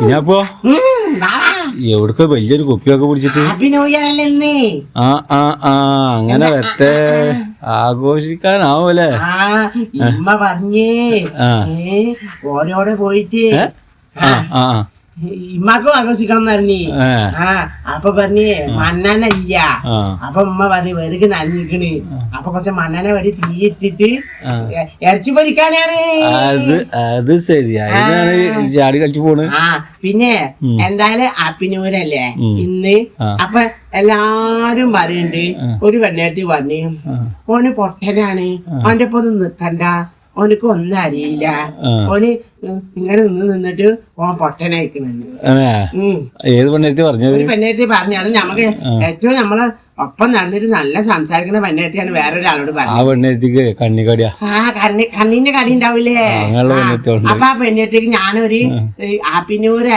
കുഞ്ഞാപ്പോ എവിടക്കോ വലിയൊരു കുപ്പിയൊക്കെ പിടിച്ചിട്ട്? ആ ആ ആ അങ്ങനെ വരട്ടെ. ആഘോഷിക്കാനാവൂലേ? ഇമ്മ പറഞ്ഞേ. ഓരോടെ പോയിട്ട്. ആ ആ. ഇമ്മക്കും ആഘോഷിക്കണം പറഞ്ഞേ. ആ അപ്പൊ പറഞ്ഞ് മണ്ണനല്ല. ഇല്ല അപ്പൊ ഉമ്മ പറഞ്ഞു വെറുതെ നനഞ്ഞിക്കണ് അപ്പൊ കുറച്ച് മണ്ണന വഴി തീയിട്ടിട്ട്. ഇറച്ചി പൊരിക്കാനാണ്. അത് ശരി. ചാടി കളിച്ചു പോണ്. ആ പിന്നെ. എന്തായാലും അപ്പിനൂരല്ലേ? ഇന്ന്. അപ്പൊ എല്ലാരും പറയുന്നുണ്ട് ഒരു പെണ്ണേട്ടി പറഞ്ഞു. ഓന് പൊട്ടനാണ്. അവന്റെ ഒപ്പം ഒന്നും നിക്കണ്ട ഓനക്ക് ഒന്നും അറിയില്ല. ഓന് ഇങ്ങനെ നിന്ന് നിന്നിട്ട് ഓൻ പൊട്ടനായിക്കണെന്ന് ഏത് പെണ്ണേത്തി പറഞ്ഞത്? ഒരു പെണ്ണേട്ടി പറഞ്ഞു അത് നമുക്ക് ഏറ്റവും നമ്മളെ ഒപ്പം നടന്നിട്ട് നല്ല സംസാരിക്കുന്ന പെണ്ണേത്തിയാണ് വേറൊരാളോട് ആ പറഞ്ഞത് പെണ്ണെത്തിക്ക് കണ്ണിക്കടിയാ ആ കണ്ണി കണ്ണിന്റെ കടി ഉണ്ടാവില്ലേ ആ, പെണ്ണെത്തി ഉണ്ട് അപ്പൊ ആ പെണ്ണേത്തിക്ക് ഞാനൊരു ഇയർ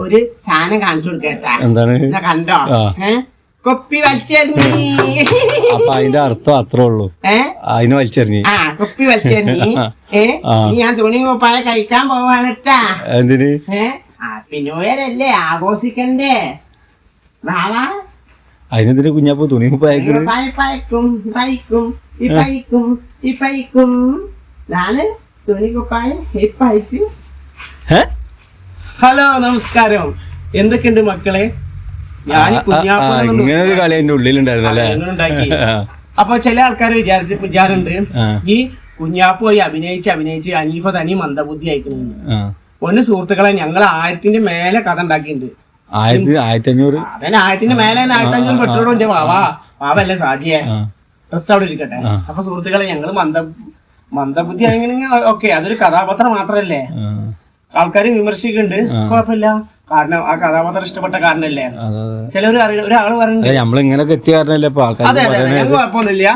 ഒരു സാധനം കാണിച്ചു കൊടുക്കട്ടെ എന്താണ്? കണ്ടോ? ആ. കൊപ്പി വലിച്ചെറിഞ്ഞി. അപ്പൊ അതിന്റെ അർത്ഥം അത്രേ ഉള്ളൂ. അതിന് വലിച്ചെറിഞ്ഞി. ആ കൊപ്പി വലിച്ചെറിഞ്ഞി. ഏ? ഞാൻ തുണി കുപ്പായ കഴിക്കാൻ പോവാനട്ടാ എന്തിന്? പിന്നോയരല്ലേ ആഘോഷിക്കണ്ടേ. വാവാ അതിനെന്തിന് കുഞ്ഞാപ്പോ തുണി പായക്കും പായ പയക്കും പയക്കും. ഇപ്പയക്കും ഇപ്പയക്കും നാല് തുണി കുപ്പായ ഏ? ഹലോ നമസ്കാരം. എന്തൊക്കെയുണ്ട് മക്കളെ? ഒരു കളി അതിന്റെ ഉള്ളിലുണ്ടായിരുന്നല്ലേ? അപ്പൊ ചില ആൾക്കാർ വിചാരിച്ച് വിചാരണ്ട് ഈ കുഞ്ഞാപ്പ് പോയി അഭിനയിച്ച് അഭിനയിച്ച് അനീഫ തനി മന്ദബുദ്ധി അയക്കുന്നു ആ. ഒന്ന് സുഹൃത്തുക്കളെ ഞങ്ങൾ ആയിരത്തിന്റെ മേലെ കഥ ഉണ്ടാക്കിയിട്ടുണ്ട്. ആയിരത്തി ആയിരത്തി അഞ്ഞൂറ് അതന്നെ ആയിരത്തിന്റെ മേലെ ആയിരത്തി അഞ്ഞൂറ് പെട്രോളും ഉണ്ട്. വാവാ വാവല്ലേ സാജിയെ? ആ. ഡ്രസ് അവിടെ ഇരിക്കട്ടെ. അപ്പൊ സുഹൃത്തുക്കളെ ഞങ്ങൾ മന്ദ മന്ദബുദ്ധി ആണെങ്കിൽ ഓക്കെ അതൊരു കഥാപാത്രം മാത്രല്ലേ? ആൾക്കാർ വിമർശിക്കുന്നുണ്ട്. കുഴപ്പമില്ല. കാരണം ആ കഥാപാത്രം ഇഷ്ടപ്പെട്ട കാരണല്ലേ? അറിയ- ഒരാൾ പറയുന്നുണ്ട് അല്ല നമ്മളിങ്ങനെ കെട്ടിയ കാരണല്ലേ അതെ അതെ ഞങ്ങൾക്ക് കുഴപ്പമൊന്നുമില്ല.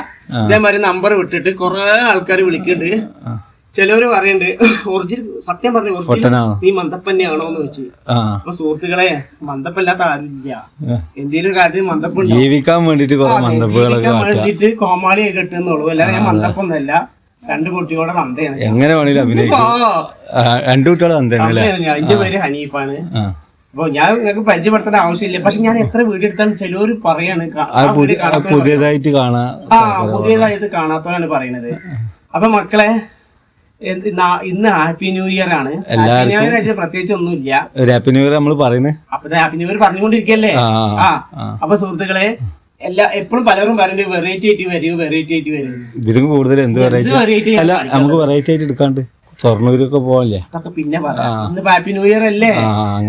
ഇതേമാതിരി നമ്പർ വിട്ടിട്ട് കുറെ ആൾക്കാർ വിളിക്കുന്നുണ്ട്. ചിലവര് പറയുന്നുണ്ട് ഒറിജിനൽ സത്യം പറഞ്ഞു ഒറിജിനൽ നീ മന്ദപ്പന്നെയാണോ? എന്ന് വെച്ച് അപ്പൊ സുഹൃത്തുക്കളെ മന്ദപ്പല്ലാത്ത ആരുമില്ല. എന്തെങ്കിലും കാര്യത്തിൽ മന്ദപ്പുണ്ട് ജീവിക്കാൻ വേണ്ടിട്ട് കുറെ മന്ദപ്പുകളൊക്കെ വേണ്ടിട്ട് കോമാളിയെ കെട്ടുന്നുള്ളൂ. അല്ലാതെ ഞാൻ മന്ദപ്പൊന്നല്ല രണ്ട് കുട്ടികളുടെ മന്ദയാണ് എങ്ങനെ വേണേലും അഭിനയിക്കും. രണ്ടു കുട്ടികൾ അന്തല്ലേ മന്ദയാണ് എന്റെ പേര് ഹനീഫാണ്. അപ്പൊ ഞാൻ നിങ്ങൾക്ക് പരിചയപ്പെടുത്തേണ്ട ആവശ്യമില്ല. പക്ഷെ ഞാൻ എത്ര വീഡിയോ എടുത്താലും ചിലവര് പറയാണ് പുതിയതായിട്ട് കാണാ ആ പുതിയതായത് കാണാത്തവരാണ് പറയുന്നത് അപ്പൊ മക്കളെ ഇന്ന് ഹാപ്പി ന്യൂ ഇയർ ആണ്. ഹാപ്പി ന്യൂ ഇയർ ആയിട്ട് പ്രത്യേകിച്ച് ഒന്നുമില്ല. ഹാപ്പി ന്യൂ ഇയർ നമ്മൾ പറയുന്നത്. അപ്പൊ ഹാപ്പി ന്യൂ ഇയർ പറഞ്ഞുകൊണ്ടിരിക്കല്ലേ? ആ. അപ്പൊ സുഹൃത്തുക്കളെ എല്ലാ എപ്പോഴും പലരും പറയുന്നത് വെറൈറ്റി ആയിട്ട് വരും വെറൈറ്റി ആയിട്ട് വരും. ഇതിലും കൂടുതൽ എന്ത് വെറൈറ്റി അല്ല നമുക്ക് വെറൈറ്റി ആയിട്ട് എടുക്കാണ്ട്. സ്വർണൂരൊക്കെ പോവല്ലേ? അതൊക്കെ പിന്നെ പറയാം. ഹാപ്പി ന്യൂ ഇയർ അല്ലേ?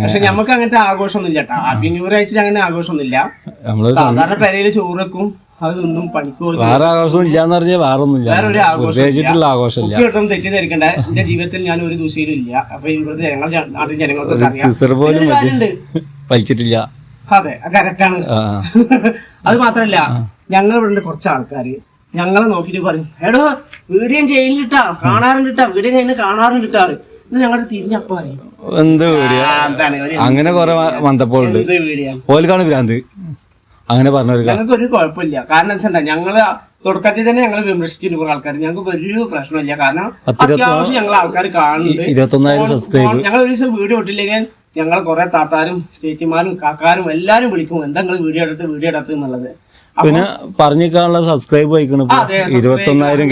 പക്ഷെ നമുക്ക് അങ്ങനത്തെ ആഘോഷമൊന്നുമില്ല കേട്ടോ ഹാപ്പി ന്യൂ ഇയർ ആയിട്ട് അങ്ങനെ ആഘോഷമൊന്നുമില്ല. സാധാരണ പെരയിൽ ചോറക്കും വെക്കും അത് തിന്നും പണിക്ക് വേറെ ആഘോഷം ഇല്ലാന്ന് പറഞ്ഞാൽ വേറെ ഒന്നുമില്ല വേറെ ആഘോഷം ആഘോഷമില്ല. കുട്ടിയോട്ടും തെറ്റിദ്ധരിക്കണ്ട എന്റെ ജീവിതത്തിൽ ഞാൻ ഒരു ദൂഷ്യയിലും ഇല്ല. അപ്പൊ ഇവിടുത്തെ ജനങ്ങൾ നാട്ടിൽ ജനങ്ങൾക്ക് വലിച്ചിട്ടില്ല. അതെ കറക്റ്റാണ്. ആണ് അത് മാത്രല്ല ഞങ്ങൾ ഇവിടെ കുറച്ച് ആൾക്കാര് ഞങ്ങളെ നോക്കിട്ട് പറയും എടോ വീഡിയോ ചെയ്യുന്നിട്ടാ കാണാറുണ്ടിട്ടാ വീഡിയോ ചെയ്യുന്ന കാണാറുണ്ടിട്ടാറ് ഇത് ഞങ്ങളുടെ തിരിഞ്ഞപ്പ അറിയും എന്ത് വീഡിയോ? അങ്ങനെ കൊറേ മന്തപ്പോളുണ്ട് ഓൽക്കാണ് ഭ്രാന്ത്. അങ്ങനെ പറഞ്ഞവർക്ക് ഞങ്ങൾക്ക് ഒരു കുഴപ്പമില്ല. കാരണം വെച്ചാ ഞങ്ങൾ തുടക്കത്തിൽ തന്നെ ഞങ്ങൾ വിമർശിച്ചിരുന്നു കുറെ ആൾക്കാർ ഞങ്ങൾക്ക് വലിയ പ്രശ്നമില്ല. കാരണം അത്യാവശ്യം ഞങ്ങൾ ആൾക്കാർ കാണുന്നുണ്ട്. ഞങ്ങൾ ഒരു ദിവസം വീഡിയോ ഇട്ടില്ലെങ്കിൽ ഞങ്ങൾ കുറെ താത്താരും ചേച്ചിമാരും കാക്കാരും എല്ലാരും വിളിക്കും എന്താ നിങ്ങൾ വീഡിയോ എടുത്ത് വീഡിയോ എടുത്ത് എന്നുള്ളത്. പിന്നെ പറഞ്ഞിക്കാനുള്ള സബ്സ്ക്രൈബ് അതെ, ഇരുപത്തൊന്നായിരം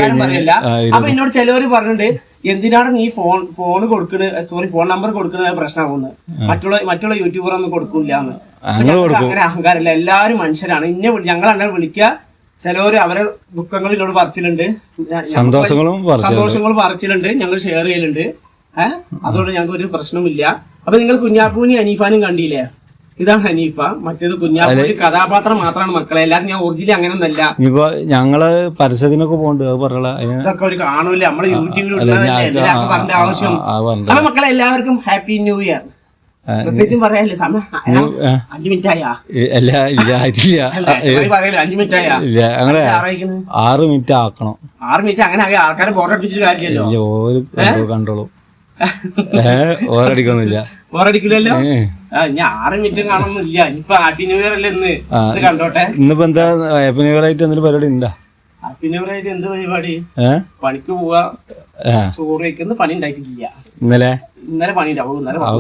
അപ്പൊ എന്നോട് ചിലവര് പറഞ്ഞിട്ടുണ്ട് എന്തിനാണ് നീ ഫോൺ ഫോൺ കൊടുക്കുന്നത് സോറി ഫോൺ നമ്പർ കൊടുക്കുന്നത് പ്രശ്നമാകുന്നത് മറ്റുള്ള മറ്റുള്ള യൂട്യൂബർ ഒന്നും കൊടുക്കൂല എന്ന് ഞങ്ങൾ കൊടുക്കും. അങ്ങനെ അഹങ്കാരമില്ല. എല്ലാരും മനുഷ്യരാണ്. ഇന്നെ ഞങ്ങൾ അങ്ങനെ വിളിക്കുക. ചിലവര് അവരെ ദുഃഖങ്ങൾ പറിച്ചിലുണ്ട്. പറിച്ചിട്ടുണ്ട് സന്തോഷങ്ങളും പറിച്ചിട്ടുണ്ട് സന്തോഷങ്ങൾ പറിച്ചിലുണ്ട്. ഞങ്ങൾ ഷെയർ ചെയ്യലുണ്ട്. ഏഹ് അതുകൊണ്ട് ഞങ്ങൾക്ക് ഒരു പ്രശ്നമില്ല അപ്പൊ നിങ്ങൾ കുഞ്ഞാപ്പൂനി അനീഫാനും കണ്ടില്ലേ? ഇതാണ് ഹനീഫ മറ്റേത് കുഞ്ഞാപ്പൂനി കഥാപാത്രം മാത്രമാണ് മക്കളെ. എല്ലാരും ഞാൻ ഒറിജിനൽ അങ്ങനെ ഒന്നല്ല ഇപ്പൊ ഞങ്ങൾ പരസ്യത്തിനൊക്കെ ഇതൊക്കെ ഒരു കാണൂല നമ്മളെ യൂട്യൂബിൽ പറഞ്ഞ ആവശ്യം. അപ്പൊ മക്കളെ എല്ലാവർക്കും ഹാപ്പി ന്യൂ ഇയർ പ്രത്യേകിച്ചും പറയാല്ലേ സമയം അഞ്ചു മിനിറ്റ് ആയാ. ഇല്ല ഇല്ല ഞങ്ങളെ ആറ് മിനിറ്റ് ആക്കണം. ആറ് മിനിറ്റ് അങ്ങനെ ആൾക്കാരെ ബോർഡ് അടിപ്പിച്ചിട്ട് കാര്യമല്ലോ കണ്ടോളൂ. ഏ. ആറ് മിനിറ്റ് കാണുന്നില്ല ഇനിയിപ്പൊ ഹാപ്പി ന്യൂ ഇയർ അല്ലേ ഇന്ന്? ഇത് കണ്ടോട്ടെ? ഇന്നിപ്പോ എന്താ ഹാപ്പി ന്യൂ ഇയർ ആയിട്ട് എന്തെങ്കിലും പരിപാടി ഉണ്ടാ? ഹാപ്പി ന്യൂ ഇയർ ആയിട്ട് എന്ത് പരിപാടി? പണിക്ക് പോവാ. ചോറ് പണി ഉണ്ടായിട്ടില്ല. ഇന്നലെ? ഇന്നലെ പണി.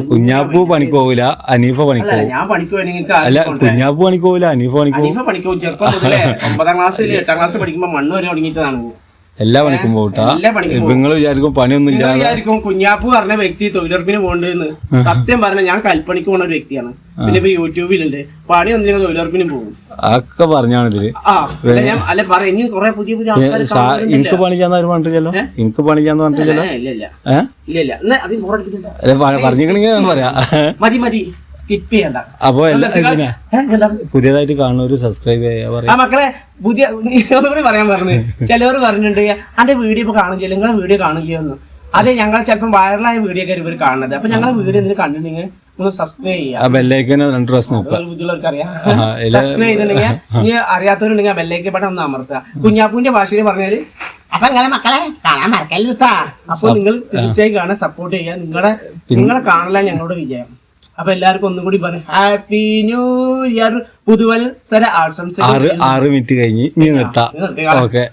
കുഞ്ഞാപ്പു പണിക്ക് പോവില്ല അനീഫ പണിക്ക് ഞാൻ പണിക്ക് അല്ല കുഞ്ഞാപ്പു പണിക്ക് പോവില്ല അനീഫ പണിക്ക് അനീഫ പണിക്ക് പോകും ചെറുപ്പം മുതലേ ഒമ്പതാം ക്ലാസ്സിൽ എട്ടാം ക്ലാസ് പഠിക്കുമ്പോ മണ്ണ് വരെ തുടങ്ങിയിട്ടാണ് എല്ലാ പണിക്കും പോകട്ടാ. നിങ്ങൾ വിചാരിക്കും പണിയൊന്നും ഇല്ല വിചാരിക്കും കുഞ്ഞാപ്പു പറഞ്ഞ വ്യക്തി തൊഴിലുറപ്പിന് പോകണ്ടെന്ന് സത്യം പറഞ്ഞ ഞാൻ കൽപ്പണിക്ക് പോണ ഒരു വ്യക്തിയാണ്. പിന്നെ ഇപ്പൊ യൂട്യൂബിലുണ്ട്. പണി ഒന്നും തൊഴിലുറപ്പിനും പോകും. ഒക്കെ പറഞ്ഞാണ് ഇതിൽ. അല്ല ഞാൻ അല്ല പറ ഇനി കുറെ പുതിയ പുതിയ എനിക്ക് പണി ചെയ്യാന്ന് ആരും പറഞ്ഞില്ലല്ലോ എനിക്ക് പണി ചെയ്യാന്ന് പറഞ്ഞിട്ടില്ലല്ലോ? പറഞ്ഞിക്കണെങ്കിൽ ഞാൻ പറയാ. മതി മതി. സ്കിപ്പ് ചെയ്യണ്ട. അപ്പൊ പുതിയതായിട്ട് കാണുന്നവര് സബ്സ്ക്രൈബ് ചെയ്യാ പറയാ. മക്കളെ പുതിയ ഒന്നുകൂടി പറയാൻ പറഞ്ഞു ചിലവർ പറഞ്ഞിട്ടുണ്ട് അന്റെ വീഡിയോ ഇപ്പൊ കാണില്ല നിങ്ങളെ വീഡിയോ കാണില്ല എന്ന്. അതെ ഞങ്ങൾ ചിലപ്പോൾ വൈറലായ വീഡിയോ ഒക്കെ ഇവർ കാണുന്നത്. അപ്പൊ ഞങ്ങളെ വീഡിയോ എന്തിനു കണ്ടിട്ടുണ്ടെങ്കിൽ ഒന്ന് സബ്സ്ക്രൈബ് ചെയ്യാം. രണ്ട് പ്രാവശ്യം നോക്കുക. ഒരു ബുദ്ധിയുള്ളവർക്ക് അറിയാം ആ, ഇല്ല. സബ്സ്ക്രൈബ് ചെയ്തിട്ടുണ്ടെങ്കിൽ ഇനി അറിയാത്തവരുണ്ടെങ്കിൽ ആ ബെല്ലേക്ക് ബട്ടൺ ഒന്ന് അമർത്തുക. കുഞ്ഞാപ്പൂന്റെ ഭാഷയിൽ പറഞ്ഞാൽ അപ്പൊ നിങ്ങളെ മക്കളെ കാണാൻ മറക്കല്ലുട്ടാ അപ്പൊ നിങ്ങൾ തീർച്ചയായും കാണാൻ സപ്പോർട്ട് ചെയ്യുക. നിങ്ങളെ നിങ്ങളെ കാണല ഞങ്ങളുടെ വിജയം. അപ്പൊ എല്ലാവർക്കും ഒന്നും കൂടി പറഞ്ഞു ഹാപ്പി ന്യൂ ഇയർ പുതുവത്സര ആശംസ ആറ് ആറ് മിനിറ്റ് കഴിഞ്ഞ് ഇനി നിർത്താം. ഓക്കെ.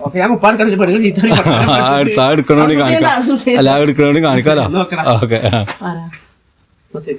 ഓക്കെ ഞാൻ മുപ്പാട് കണ്ടിട്ട് പെണ്ണുങ്ങൾ ചീത്ത കാണിക്കാം. അത് ശരി. കാണിക്കാലോ? ഓക്കെ 没事。